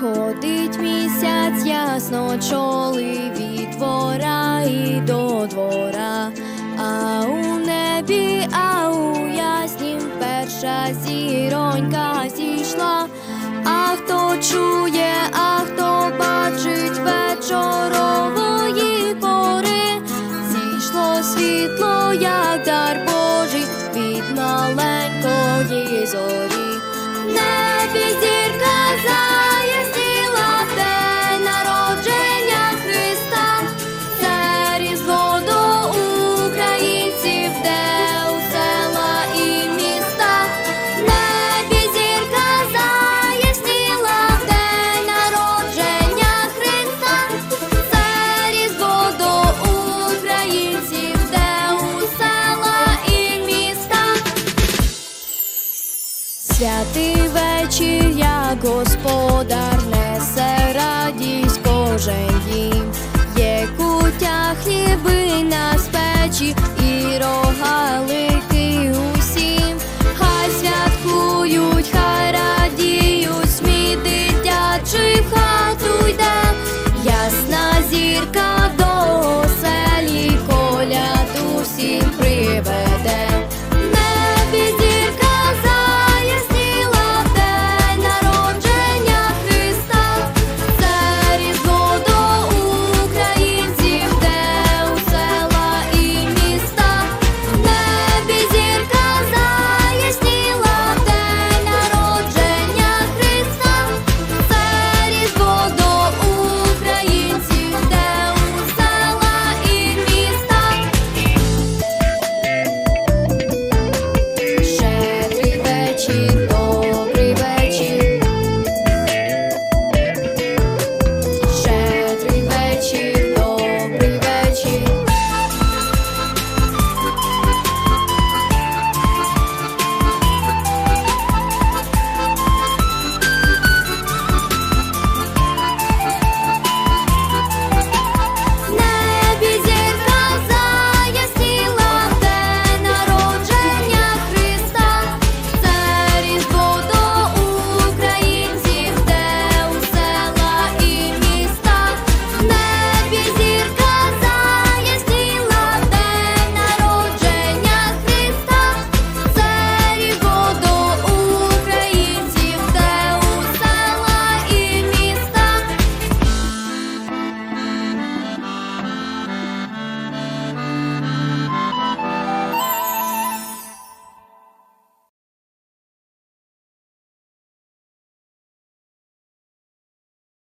Ходить місяць ясно чоли від двора і до двора, а у небі, а у яснім перша зіронька зійшла. А хто чує, а хто бачить вечорової пори, зійшло світло, як дар Божий від маленької зорі. святий вечір, я господар несе радість кожен дім, є кутя хліби на спечі і рогалики усім, хай святкують, хай радіють, смій дитячий в хату йде, ясна зірка до оселі коляду усім приведе.